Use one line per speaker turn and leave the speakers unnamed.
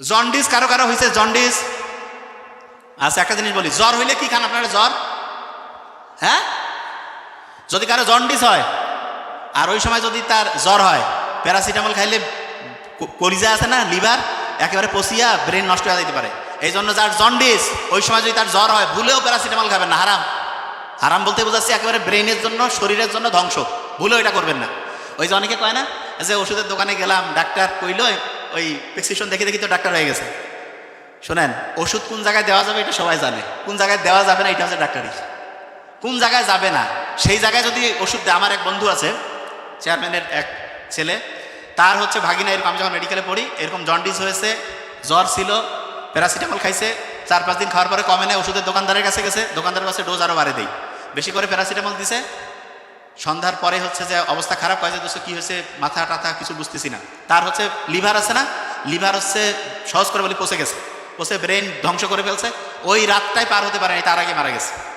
Jaundice কারও কারও হয়েছে জন্ডিস আচ্ছা একটা জিনিস বলি, জ্বর হইলে কি খান আপনারা জ্বর? হ্যাঁ? যদি কারও জন্ডিস হয়, আর ওই সময় যদি তার জ্বর হয়, প্যারাসিটামল খাইলে কলিজা আছে না, লিভার, একেবারে পচিয়া ব্রেন নষ্ট হয়ে যেতে পারে। এই জন্য যার জন্ডিস ওই সময় যদি তার জ্বর হয়, ভুলেও প্যারাসিটামল খাবেন না, হারাম। হারাম বলতে বোঝাচ্ছি একেবারে ব্রেনের জন্য, শরীরের জন্য ধ্বংস। ভুলেও এটা করবেন না। ওই যে অনেকে কয় না, যে ওষুধের দোকানে গেলাম, ডাক্তার কইল ওই প্রেসক্রিপশন দেখে দেখি তো ডাক্তার হয়ে গেছে। শোনেন, ওষুধ কোন জায়গায় দেওয়া যাবে এটা সবাই জানে। কোন জায়গায় দেওয়া যাবে না, এটা হচ্ছে ডাক্তারি। কোন জায়গায় যাবে না, সেই জায়গায় যদি ওষুধ দেয়, আমার এক বন্ধু আছে চেয়ারম্যানের এক ছেলে, তার হচ্ছে ভাগিনা, এরকম আমি যখন মেডিকেলে পড়ি, এরকম জন্ডিস হয়েছে, জ্বর ছিল প্যারাসিটামল খাইছে, চার পাঁচ দিন খাওয়ার পরে কমে নেয় ওষুধের দোকানদারের কাছে গেছে, দোকানদারের কাছে ডোজ আরও বাড়ে দেয় বেশি করে প্যারাসিটামল দিছে সন্ধ্যার পরে হচ্ছে যে অবস্থা খারাপ হয় যে দোষ কী হয়েছে? মাথা টাথা কিছু বুঝতেছি না। তার হচ্ছে লিভার আছে না? লিভার হচ্ছে সহজ করে বলি পচে গেছে। পচে ব্রেন ধ্বংস করে ফেলছে। ওই রাতটাই পার হতে পারেনি, তার আগে মারা গেছে।